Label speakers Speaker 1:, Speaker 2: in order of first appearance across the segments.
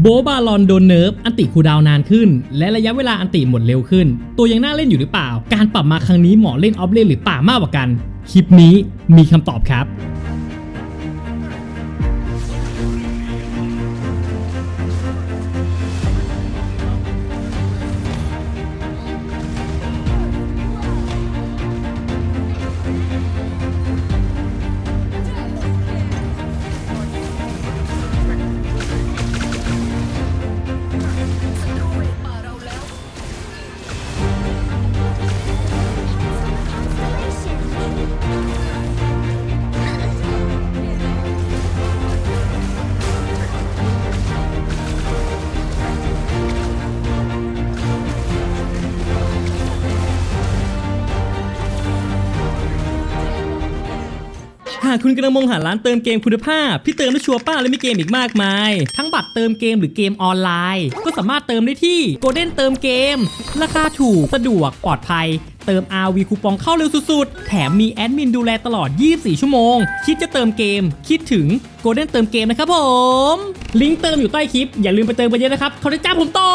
Speaker 1: โบบาลอนโดนเนิร์ฟอันติคูดาวนานขึ้น และระยะเวลาอันติหมดเร็วขึ้น ตัวยังน่าเล่นอยู่หรือเปล่า การปรับมาครั้งนี้เหมาะเล่นออฟเลนหรือเปล่ามากกว่ากัน คลิปนี้มีคำตอบครับ หากคุณกำลังมองหาร้านเติมเกมคุณภาพที่เติมได้ชัวร์ป้าและมีเกมอีกมากมาย ทั้งบัตรเติมเกมหรือเกมออนไลน์ ก็สามารถเติมได้ที่ Golden เติมเกม ราคาถูก สะดวกปลอดภัยเติม RV คูปองเข้าเร็วสุดๆ แถมมีแอดมินดูแลตลอด 24 ชั่วโมง คิดจะเติมเกม คิดถึง Golden เติมเกมนะครับผม ลิงก์เติมอยู่ใต้คลิป อย่าลืมไปเติมกันเยอะนะครับเขาจะจ้างผมต่อ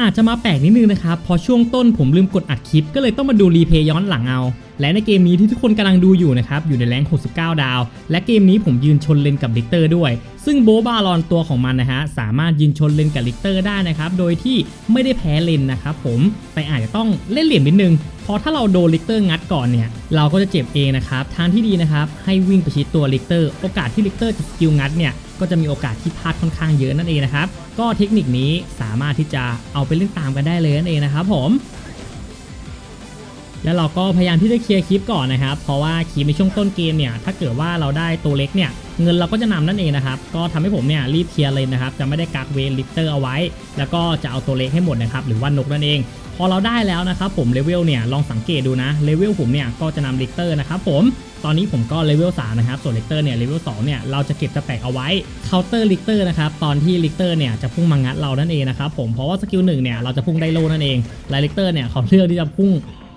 Speaker 1: อาจจะมาแปลกนิดนึงนะครับเพราะช่วงต้นผมลืมกดอัดคลิป ก็เลยต้องมาดูรีเพย์ย้อนหลังเอา และในเกมนี้ที่ทุกคนกำลังดูอยู่นะครับอยู่ในแรง69 ดาว และเกมนี้ผมยืนชนเลนกับลิกเตอร์ด้วย ซึ่งโบบาลอนตัวของมันนะฮะสามารถยืนชนเลนกับลิกเตอร์ได้นะครับโดยที่ไม่ได้แพ้เลนนะครับผมแต่อาจจะต้องเล่นเหลี่ยมนิดนึงเพราะถ้าเราโดนลิกเตอร์งัดก่อนเนี่ยเราก็จะเจ็บเองนะครับทางที่ดีนะครับให้วิ่งไปชิดตัวลิกเตอร์โอกาสที่ลิกเตอร์จะสกิลงัดเนี่ยก็จะมีโอกาสที่พลาดค่อนข้างเยอะนั่นเองนะครับก็เทคนิคนี้สามารถที่จะเอาไปเล่นตามกันได้เลยนั่นเองนะครับผม แล้วเราก็พยายามที่จะเคลียร์คลิปก่อนนะครับ เพราะว่าคลิปในช่วงต้นเกมเนี่ย ถ้าเกิดว่าเราได้ตัวเล็กเนี่ย เงินเราก็จะนำนั่นเองนะครับ ก็ทำให้ผมเนี่ยรีบเคลียร์เลยนะครับ จะไม่ได้กักเวลิฟเตอร์เอาไว้ แล้วก็จะเอาตัวเล็กให้หมดนะครับ หรือว่านกนั่นเอง พอเราได้แล้วนะครับผมเลเวลเนี่ยลองสังเกตดูนะ เลเวลผมเนี่ยก็จะนำลิฟเตอร์นะครับผม ตอนนี้ผมก็เลเวล3นะครับ ส่วนลิกเตอร์เนี่ยเลเวล2เนี่ยเราจะเก็บสแต็กเอาไว้เคาน์เตอร์ลิกเตอร์นะครับ ตอนที่ลิเตอร์เนี่ยจะพุ่งมางัดเรานั่นเองนะครับผม เพราะว่าสกิลหนึ่งเนี่ยเราจะพุ่งได้โลนั่นเองและลิเตอร์เนี่ยเขาเลือกที่จะพุ่ง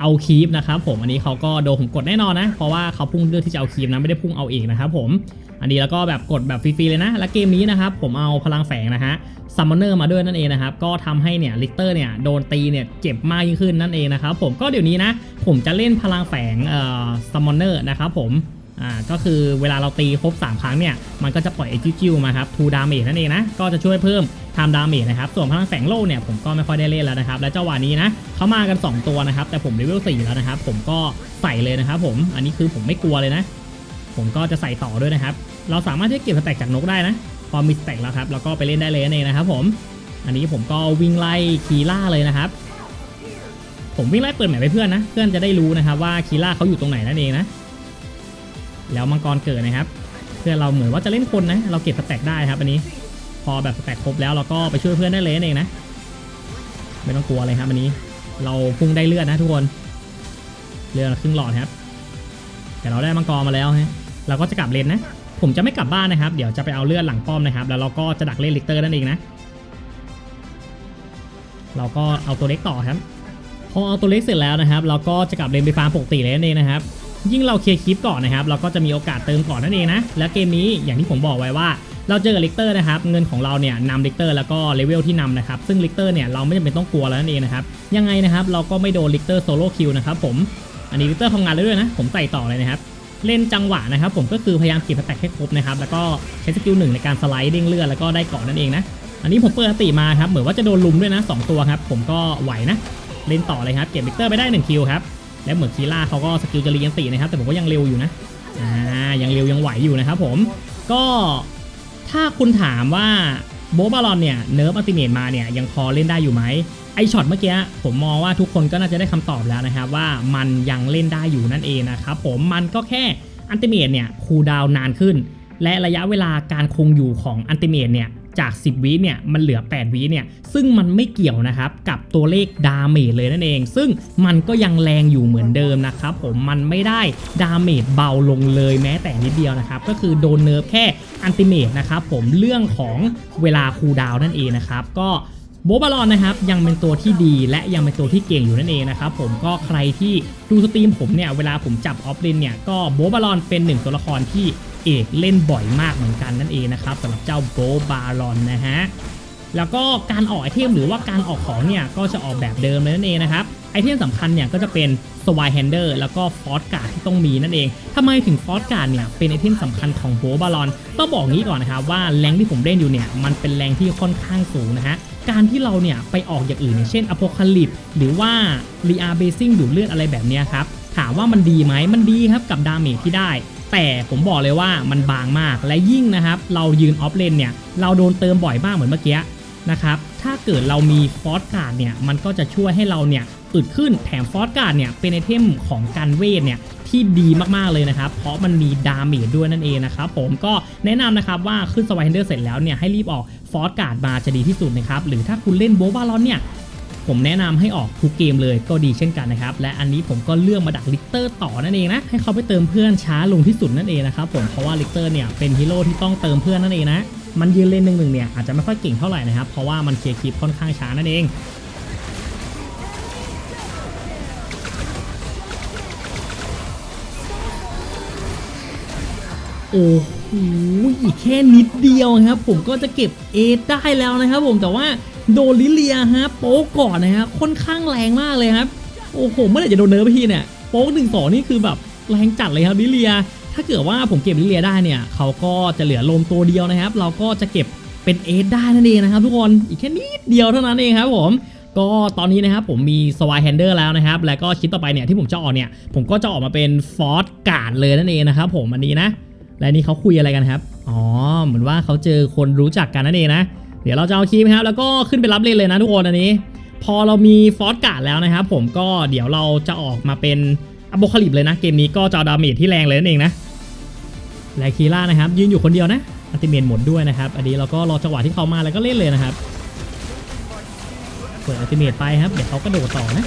Speaker 1: เอาคีปนะครับผมอันนี้เขาก็โดนผมกดแน่นอนนะ เพราะว่าเขาพุ่งเลือกที่จะเอาคีปนะไม่ได้พุ่งเอาเองนะครับผมอันนี้แล้วก็แบบกดแบบฟรีๆเลยนะ และเกมนี้นะครับผมเอาพลังแฝงนะฮะซัมมอนเนอร์มาด้วยนั่นเองนะครับก็ทำให้เนี่ยลิกเตอร์เนี่ยโดนตีเนี่ยเจ็บมากยิ่งขึ้นนั่นเองนะครับผมก็เดี๋ยวนี้นะผมจะเล่นพลังแฝงเอ่อซัมมอนเนอร์นะครับผม อ่าก็คือเวลาเราตีครบ 3 ครั้งเนี่ย มันก็จะปล่อยไอจิ้วมาครับทูดาเมจนั่นเองนะ ก็จะช่วยเพิ่มไทม์ดาเมจนะครับ ส่วนพลังแฝงโล่เนี่ยผมก็ไม่ค่อยได้เล่นแล้วนะครับ และเจ้าหวานี้นะเขามากัน 2 ตัวนะครับ แต่ผมเลเวล4แล้วนะครับ ผมก็ใส่เลยนะครับผม อันนี้คือผมไม่กลัวเลยนะ ผมก็จะใส่ต่อด้วยนะครับ เราสามารถที่จะเก็บสแต็กจากนกได้นะ พอมีสแต็กแล้วครับ แล้วก็ไปเล่นได้เลยนั่นเองนะครับผม อันนี้ผมก็วิ่งไล่คีล่าเลยนะครับ ผมวิ่งไล่เปิดแหมไปเพื่อนนะ เพื่อนจะได้รู้นะครับว่าคีล่าเขาอยู่ตรงไหนนั่นเองนะ แล้วมังกรเกิดนะครับ เพื่อนเราเหมือนว่าจะเล่นคนนะ เราเก็บสแต็กได้ครับอันนี้ พอแบบสแต็กครบแล้วเราก็ไปช่วยเพื่อนได้เลยนั่นเองนะ ไม่ต้องกลัวเลยครับอันนี้ เราพุ่งได้เลือดนะทุกคน เลือดครึ่งหลอดครับ แต่เราได้มังกรมาแล้วฮะ เราก็จะกลับเลนนะ ผมจะไม่กลับบ้านนะครับ เดี๋ยวจะไปเอาเลือดหลังป้อมนะครับ แล้วเราก็จะดักเล่นลิกเตอร์นั่นเองนะ เราก็เอาตัวเล็กต่อครับ พอเอาตัวเล็กเสร็จแล้วนะครับ เราก็จะกลับเลนไปฟาร์มปกติเลยนั่นเองนะครับ ยิ่งเราเคลียร์คลิปก่อนนะครับเราก็จะมีโอกาสเติมก่อนนั่นเองนะและเกมนี้อย่างที่ผมบอกไว้ว่าเราเจอกับลิกเตอร์นะครับเงินของเราเนี่ยนำลิกเตอร์แล้วก็เลเวลที่นำนะครับซึ่งลิกเตอร์เนี่ยเราไม่จำเป็นต้องกลัวแล้วนั่นเองนะครับยังไงนะครับเราก็ไม่โดนลิกเตอร์โซโล่คิวนะครับผมอันนี้ลิกเตอร์ทำงานเลยด้วยนะผมใส่ต่อเลยนะครับเล่นจังหวะนะครับผมก็คือพยายามเก็บแต็กให้ครบนะครับแล้วก็ใช้สกิลหนึ่งในการสไลด์เด้งเลือดแล้วก็ได้เกาะนั่นเองนะอันนี้ผมเปิดสติมาครับเหมือนว่าจะโดนลุมด้วยนะ 2 ตัวครับผมก็ไหวนะเล่นต่อเลยครับเก็บลิกเตอร์ไปได้1คิวครับ แล้วเหมือนคีล่าเขาก็สกิลจะรียันตีนะครับ แต่ผมก็ยังเร็วอยู่นะอ่ายังเร็วยังไหวอยู่นะครับผมก็ถ้าคุณถามว่าโบบาลอนเนี่ยเนิร์ฟอัลติเมตมาเนี่ยยังพอเล่นได้อยู่ไหมไอช็อตเมื่อกี้ผมมองว่าทุกคนก็น่าจะได้คำตอบแล้วนะครับ ว่ามันยังเล่นได้อยู่นั่นเองนะครับผมมันก็แค่อัลติเมตเนี่ยคูลดาวน์นานขึ้น และระยะเวลาการคงอยู่ของอัลติเมตเนี่ย จาก 10 วิเนี่ยมันเหลือ 8 วิเนี่ยซึ่งมันไม่เกี่ยวนะครับกับตัวเลขดาเมจเลยนั่นเอง ซึ่งมันก็ยังแรงอยู่เหมือนเดิมนะครับผมมันไม่ได้ดาเมจเบาลงเลยแม้แต่นิดเดียวนะครับก็คือโดนเนิร์ฟแค่อันติเมตนะครับผมเรื่องของเวลาคูลดาวนั่นเองนะครับก็ โบบาลอนนะครับยังเป็นตัวที่ดีและยังเป็นตัวที่เก่งอยู่นั่นเองนะครับผมก็ใครที่ดูสตรีมผมเนี่ยเวลาผมจับออฟเลนเนี่ยก็โบบาลอนเป็นหนึ่งตัวละครที่เอกเล่นบ่อยมากเหมือนกันนั่นเองนะครับสำหรับเจ้าโบบาลอนนะฮะแล้วก็การออกไอเทมหรือว่าการออกของเนี่ยก็จะออกแบบเดิมเลยนั่นเองนะครับ ไอเทมสำคัญเนี่ยก็จะเป็นสวายแฮนเดอร์แล้วก็ฟอสการ์ดที่ต้องมีนั่นเองทำไมถึงฟอสการ์ดเนี่ยเป็นไอเทมสำคัญของโบบาลอนต้องบอกงี้ก่อนนะครับว่าแรงที่ผมเล่นอยู่เนี่ยมันเป็นแรงที่ค่อนข้างสูงนะฮะการที่เราเนี่ยไปออกอย่างอื่นอย่างเช่นอพ c a l y p s e หรือว่ารีอาร์เบซิ่งดูดเลือดอะไรแบบนี้ครับถามว่ามันดีไหมมันดีครับกับดาเมจที่ได้ แต่ผมบอกเลยว่ามันบางมากและยิ่งนะครับ เรายืนออฟเลนเนี่ยเราโดนเติมบ่อยมากเหมือนเมื่อกี้นะครับถ้าเกิดเรามีฟอสการ์ดเนี่ยมันก็จะช่วยให้เราเนี่ย อึดขึ้นแถมฟอสการ์ดเนี่ยเป็นไอเทมของการเวทเนี่ยที่ดีมากๆเลยนะครับ เพราะมันมีดาเมจด้วยนั่นเองนะครับผมก็แนะนำนะครับว่าขึ้นสวายเฮนเดอร์เสร็จแล้วเนี่ยให้รีบออกฟอสการ์ดมาจะดีที่สุดนะครับ หรือถ้าคุณเล่นโบบาลอนเนี่ยผมแนะนำให้ออกทุกเกมเลยก็ดีเช่นกันนะครับ และอันนี้ผมก็เลือกมาดักลิกเตอร์ต่อนั่นเองนะ ให้เขาไปเติมเพื่อนช้าลงที่สุดนั่นเองนะครับผมเพราะว่าลิกเตอร์เนี่ยเป็นฮีโร่ที่ต้องเติมเพื่อนนั่นเองนะ มันยืนเลนหนึ่งหนึ่งเนี่ยอาจจะไม่ค่อยเก่งเท่าไหร่นะครับ เพราะว่ามันเคลียร์คลิปค่อนข้างช้านั่นเอง โอ้โหอีกแค่นิดเดียวครับ ผมก็จะเก็บเอทได้แล้วนะครับผมแต่ว่าโดนลิเลียฮะโป๊กก่อนนะครับค่อนข้างแรงมากเลยครับ โอ้โหเมื่อไหร่จะโดนเนิร์ฟพี่เนี่ยโป๊กหนึ่งสองนี่คือแบบแรงจัดเลยครับลิเลีย ถ้าเกิดว่าผมเก็บลิเลียได้เนี่ยเขาก็จะเหลือลมตัวเดียวนะครับ เราก็จะเก็บเป็นเอทได้นั่นเองนะครับ ทุกคนอีกแค่นิดเดียวเท่านั้นเองครับผมก็ตอนนี้นะครับผมมีสวายแฮนเดอร์แล้วนะครับ แล้วก็ชิ้นต่อไปเนี่ยที่ผมจะออกเนี่ย ผมก็จะออกมาเป็นฟอร์สการ์ดเลยนั่นเองนะครับผมอันนี้นะ และนี่เขาคุยอะไรกันครับ อ๋อ เหมือนว่าเขาเจอคนรู้จักกันนั่นเองนะ เดี๋ยวเราจะเอาคีมครับ แล้วก็ขึ้นไปรับเลนเลยนะทุกคนอันนี้ พอเรามีฟอสการ์ดแล้วนะครับผมก็เดี๋ยวเราจะออกมาเป็นอโบคาลิปเลยนะ เกมนี้ก็จะเอาดาเมจที่แรงเลยนั่นเองนะ และคีล่านะครับ ยืนอยู่คนเดียวนะอัติเมทหมดด้วยนะครับ อันนี้เราก็รอจังหวะที่เขามาแล้วก็เล่นเลยนะครับเปิดอัติเมทไปครับ เดี๋ยวเขากระโดดต่อนะ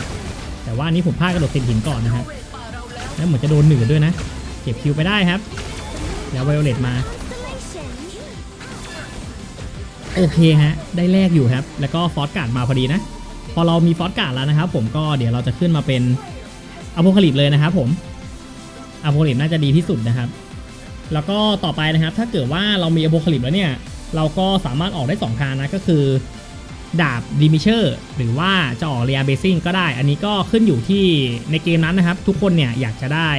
Speaker 1: แต่ว่านนี้ผมพลาดกระโดดติดหินก่อนนะครับ แล้วเหมือนจะโดนหนืดด้วยนะ เก็บคิวไปได้ครับ แล้วไวโอเลตมา โอเคฮะ ได้แลกอยู่ครับ แล้วก็ฟอสการ์ดมาพอดีนะ พอเรามีฟอสการ์ดแล้วนะครับผมก็เดี๋ยวเราจะขึ้นมาเป็นอโพคาลิปเลยนะครับผมอโพคาลิปน่าจะดีที่สุดนะครับ แล้วก็ต่อไปนะครับ ถ้าเกิดว่าเรามีอโพคาลิปแล้วเนี่ย เราก็สามารถออกได้2ทางนะก็คือดาบดิมิเชอร์หรือว่าจะออกเรียเบซิ่งก็ได้ อันนี้ก็ขึ้นอยู่ที่ในเกมนั้นนะครับ ทุกคนเนี่ยอยากจะได้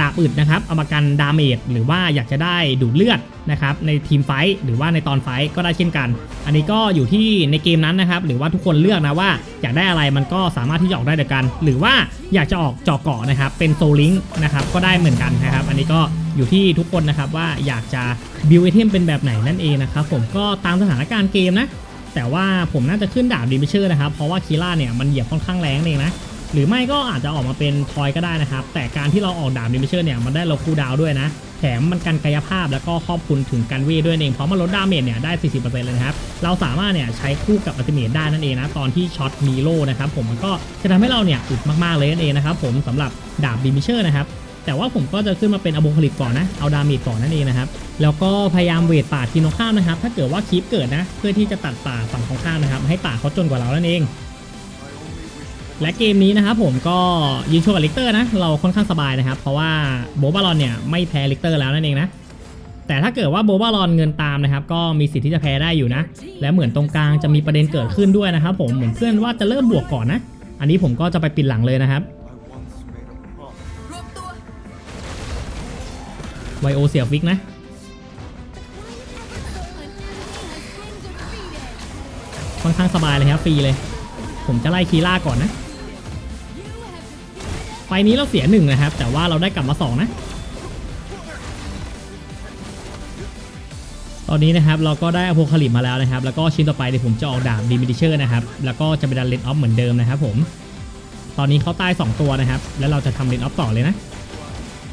Speaker 1: ดาบอึดนะครับ เอามากันดาเมจหรือว่าอยากจะได้ดูดเลือดนะครับในทีมไฟท์หรือว่าในตอนไฟท์ก็ได้เช่นกัน อันนี้ก็อยู่ที่ในเกมนั้นนะครับหรือว่าทุกคนเลือกนะว่าอยากได้อะไรมันก็สามารถที่จะออกได้เดียวกัน หรือว่าอยากจะออกจอกเกาะนะครับเป็นโซลิงนะครับก็ได้เหมือนกันนะครับ อันนี้ก็อยู่ที่ทุกคนนะครับว่าอยากจะบิวไอเทมเป็นแบบไหนนั่นเองนะครับผมก็ตามสถานการณ์เกมนะแต่ว่าผมน่าจะขึ้นดาบดีมิเชอร์นะครับเพราะว่าคีล่าเนี่ยมันเหยียบค่อนข้างแรงเองนะ หรือไม่ก็อาจจะออกมาเป็นทอยก็ได้นะครับ แต่การที่เราออกดาบดิมิเชอร์เนี่ยมันได้ลดคูดาวด้วยนะ แถมมันกันกายภาพแล้วก็ครอบคลุมถึงการเวทด้วยเองเพราะมันลดดาเมจเนี่ยได้ 40%เลยนะครับ เราสามารถเนี่ยใช้คู่กับอัติเมทได้นั่นเองนะ ตอนที่ช็อตมีโลนะครับผมมันก็จะทำให้เราเนี่ยอึดมากๆเลยนั่นเองนะครับผมสำหรับดาบดิมิเชอร์นะครับแต่ว่าผมก็จะขึ้นมาเป็นอโบคลิปก่อนนะ เอาดาเมจก่อนนั่นเองนะครับ แล้วก็พยายามเวทป่าทีมตรงข้ามนะครับ ถ้าเกิดว่าคลิปเกิดนะ เพื่อที่จะตัดป่าฝั่งตรงข้ามนะครับ ให้ป่าเขาจนกว่าเรานั่นเอง และเกมนี้นะครับผมก็ยืนโชว์กับลิกเตอร์นะ เราค่อนข้างสบายนะครับ เพราะว่าโบบาลอนเนี่ยไม่แพ้ลิกเตอร์แล้วนั่นเองนะ แต่ถ้าเกิดว่าโบบาลอนเงินตามนะครับ ก็มีสิทธิ์ที่จะแพ้ได้อยู่นะ และเหมือนตรงกลางจะมีประเด็นเกิดขึ้นด้วยนะครับผมเหมือนเพื่อนว่าจะเริ่มบวกก่อนนะ อันนี้ผมก็จะไปปิดหลังเลยนะครับไวโอเสียฟิกนะค่อนข้างสบายเลยครับฟรีเลย ผมจะไล่คีล่าก่อนนะ ไฟนี้เราเสียหนึ่งนะครับ แต่ว่าเราได้กลับมาสองนะ ตอนนี้นะครับเราก็ได้อโพคาลิปมาแล้วนะครับ แล้วก็ชิ้นต่อไปเดี๋ยวผมจะออกดาบดีมิดิเชอร์นะครับ แล้วก็จะไปดันเลนออฟเหมือนเดิมนะครับผม ตอนนี้เขาตาย2ตัวนะครับ แล้วเราจะทำเลนออฟต่อเลยนะ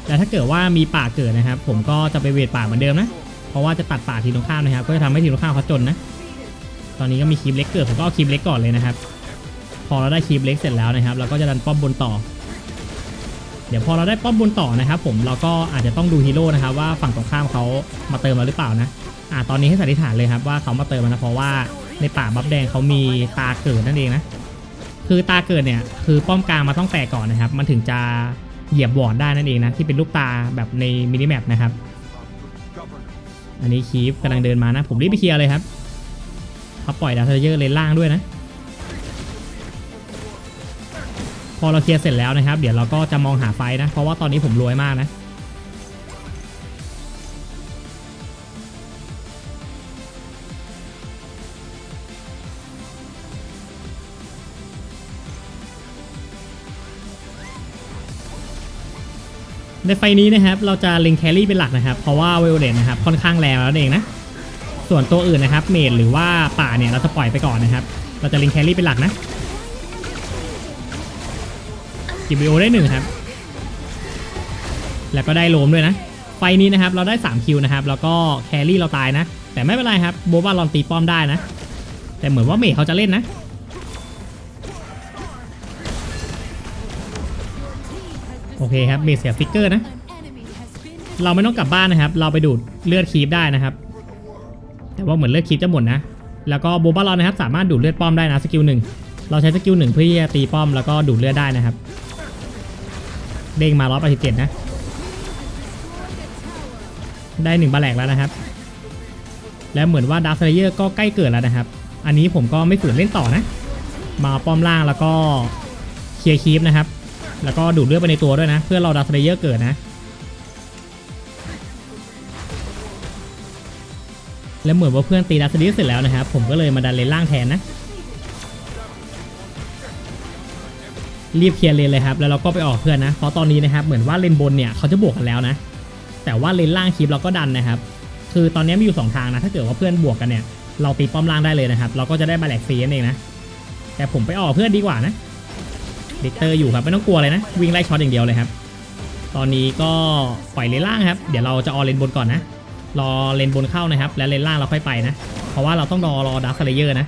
Speaker 1: แต่ถ้าเกิดว่ามีป่าเกิดนะครับ ผมก็จะไปเวทป่าเหมือนเดิมนะ เพราะว่าจะตัดป่าทีมตรงข้ามนะครับ ก็จะทำให้ทีมตรงข้ามเขาจนนะ ตอนนี้ก็มีคีบเล็กเกิดผมก็เอาคีบเล็กก่อนเลยนะครับ พอเราได้คีบเล็กเสร็จแล้วนะครับ เราก็จะดันป้อมบนต่อ เดี๋ยวพอเราได้ป้อมบนต่อนะครับผมเราก็อาจจะต้องดูฮีโร่นะครับว่าฝั่งตรงข้ามเขามาเติมมาหรือเปล่านะอ่าตอนนี้ให้สันนิษฐานเลยครับว่าเขามาเติมมานะเพราะว่าในป่าบับแดงเขามีตาเกิดนั่นเองนะคือตาเกิดเนี่ยคือป้อมกลางมาต้องแตกก่อนนะครับ มันถึงจะเหยียบวอร์ดได้นั่นเองนะที่เป็นลูกตาแบบในมินิแมปนะครับอันนี้คีฟกำลังเดินมานะ ผมรีบไปเคลียร์เลยครับเขาปล่อยดาวเทเยอร์เลนล่างด้วยนะ พอเราเคลียร์เสร็จแล้วนะครับ เดี๋ยวเราก็จะมองหาไฟนะ เพราะว่าตอนนี้ผมรวยมากนะในไฟนี้นะครับเราจะเล็งแครี่เป็นหลักนะครับ เพราะว่าเวลเลนนะครับค่อนข้างแรงแล้วเองนะ ส่วนตัวอื่นนะครับเมดหรือว่าป่าเนี่ยเราจะปล่อยไปก่อนนะครับ เราจะเล็งแครี่เป็นหลักนะ กิบิโอได้หนึ่งครับ แล้วก็ได้โลมด้วยนะ ไฟนี้นะครับเราได้3คิวนะครับ แล้วก็แครี่เราตายนะ แต่ไม่เป็นไรครับโบบาลอนตีป้อมได้นะ แต่เหมือนว่าเมดเขาจะเล่นนะโอเคครับเมดเสียฟิกเกอร์นะ เราไม่ต้องกลับบ้านนะครับ เราไปดูดเลือดคีฟได้นะครับ แต่ว่าเหมือนเลือดคีฟจะหมดนะ แล้วก็โบบาลอนนะครับ สามารถดูดเลือดป้อมได้นะสกิลหนึ่งเราใช้สกิลหนึ่งเพื่อที่จะตีป้อมแล้วก็ดูดเลือดได้นะครับ เด้งมาร้อยแปดสิบเจ็ดนะ ได้หนึ่งบาแหลกแล้วนะครับ แล้วเหมือนว่าดาร์ l เลเยอร์ก็ใกล้เกิดแล้วนะครับ อันนี้ผมก็ไม่ฝืนเล่นต่อนะ มาป้อมล่างแล้วก็เคลียร์คีฟนะครับ แล้วก็ดูดเลือดไปในตัวด้วยนะ เพื่อเราดาร์ l เลเยอร์เกิดนะ แล้วเหมือนว่าเพื่อนตีดัสซิลิสเสร็จแล้วนะครับ ผมก็เลยมาดันเลนล่างแทนนะ รีบเคลียร์เลนเลยครับแล้วเราก็ไปออกเพื่อนนะเพราะตอนนี้นะครับเหมือนว่าเลนบนเนี่ยเขาจะบวกกันแล้วนะ แต่ว่าเลนล่างคลิปเราก็ดันนะครับ คือตอนนี้มีอยู่ 2 ทางนะ ถ้าเกิดว่าเพื่อนบวกกันเนี่ย เราตีป้อมล่างได้เลยนะครับ เราก็จะได้บาแลกฟรีนั่นเองนะ แต่ผมไปออกเพื่อนดีกว่านะเดิกเตอร์อยู่ครับไม่ต้องกลัวเลยนะ วิ่งไล่ช็อตอย่างเดียวเลยครับ ตอนนี้ก็ปล่อยเลนล่างครับ เดี๋ยวเราจะออเลนบนก่อนนะ รอเลนบนเข้านะครับ แล้วเลนล่างเราค่อยไปนะ เพราะว่าเราต้องรอรอดักเลเยอร์นะ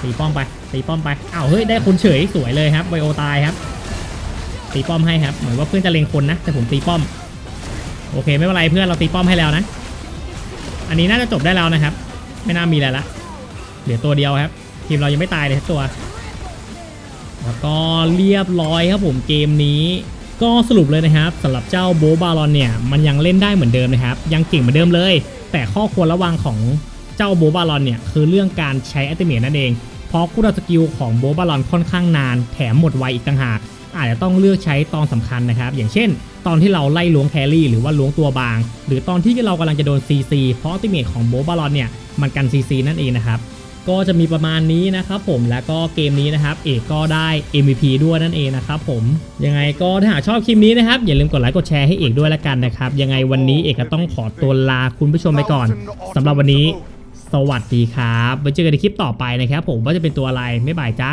Speaker 1: ตีป้อมไป ตีป้อมไปอ้าวเฮ้ยได้คนเฉยสวยเลยครับไบโอตายครับ ตีป้อมให้ครับเหมือนว่าเพื่อนจะเลงคนนะ แต่ผมตีป้อม โอเคไม่เป็นไรเพื่อนเราตีป้อมให้แล้วนะ อันนี้น่าจะจบได้แล้วนะครับ ไม่น่ามีอะไรละเหลือตัวเดียวครับ ทีมเรายังไม่ตายเลยทั้งตัวแล้วก็เรียบร้อยครับผมเกมนี้ก็สรุปเลยนะครับสำหรับเจ้าโบบาลอนเนี่ยมันยังเล่นได้เหมือนเดิมนะครับ ยังเก่งเหมือนเดิมเลย แต่ข้อควรระวังของเจ้าโบบาลอนเนี่ยคือเรื่องการใช้อัติเมตนั่นเอง เพราะคู่ดสกิลของโบบาลอนค่อนข้างนาน แถมหมดไวอีกต่างหาก อาจจะต้องเลือกใช้ตอนสำคัญนะครับ อย่างเช่น ตอนที่เราไล่ล้วงแครี่หรือว่าล้วงตัวบาง หรือตอนที่เรากำลังจะโดน CC เพราะอัติเมตของโบบาลอนเนี่ยมันกัน CC นั่นเองนะครับก็จะมีประมาณนี้นะครับผมแล้วก็เกมนี้นะครับ เอกก็ได้ MVP ด้วยนั่นเองนะครับผมยังไงก็ถ้าหากชอบคลิปนี้นะครับ อย่าลืมกดไลค์กดแชร์ให้เอกด้วยละกันนะครับ ยังไงวันนี้เอกก็ต้องขอตัวลาคุณผู้ชมไปก่อนสำหรับวันนี้ สวัสดีครับไว้เจอกันในคลิปต่อไปนะครับ ผมว่าจะเป็นตัวอะไรไม่บายจ้า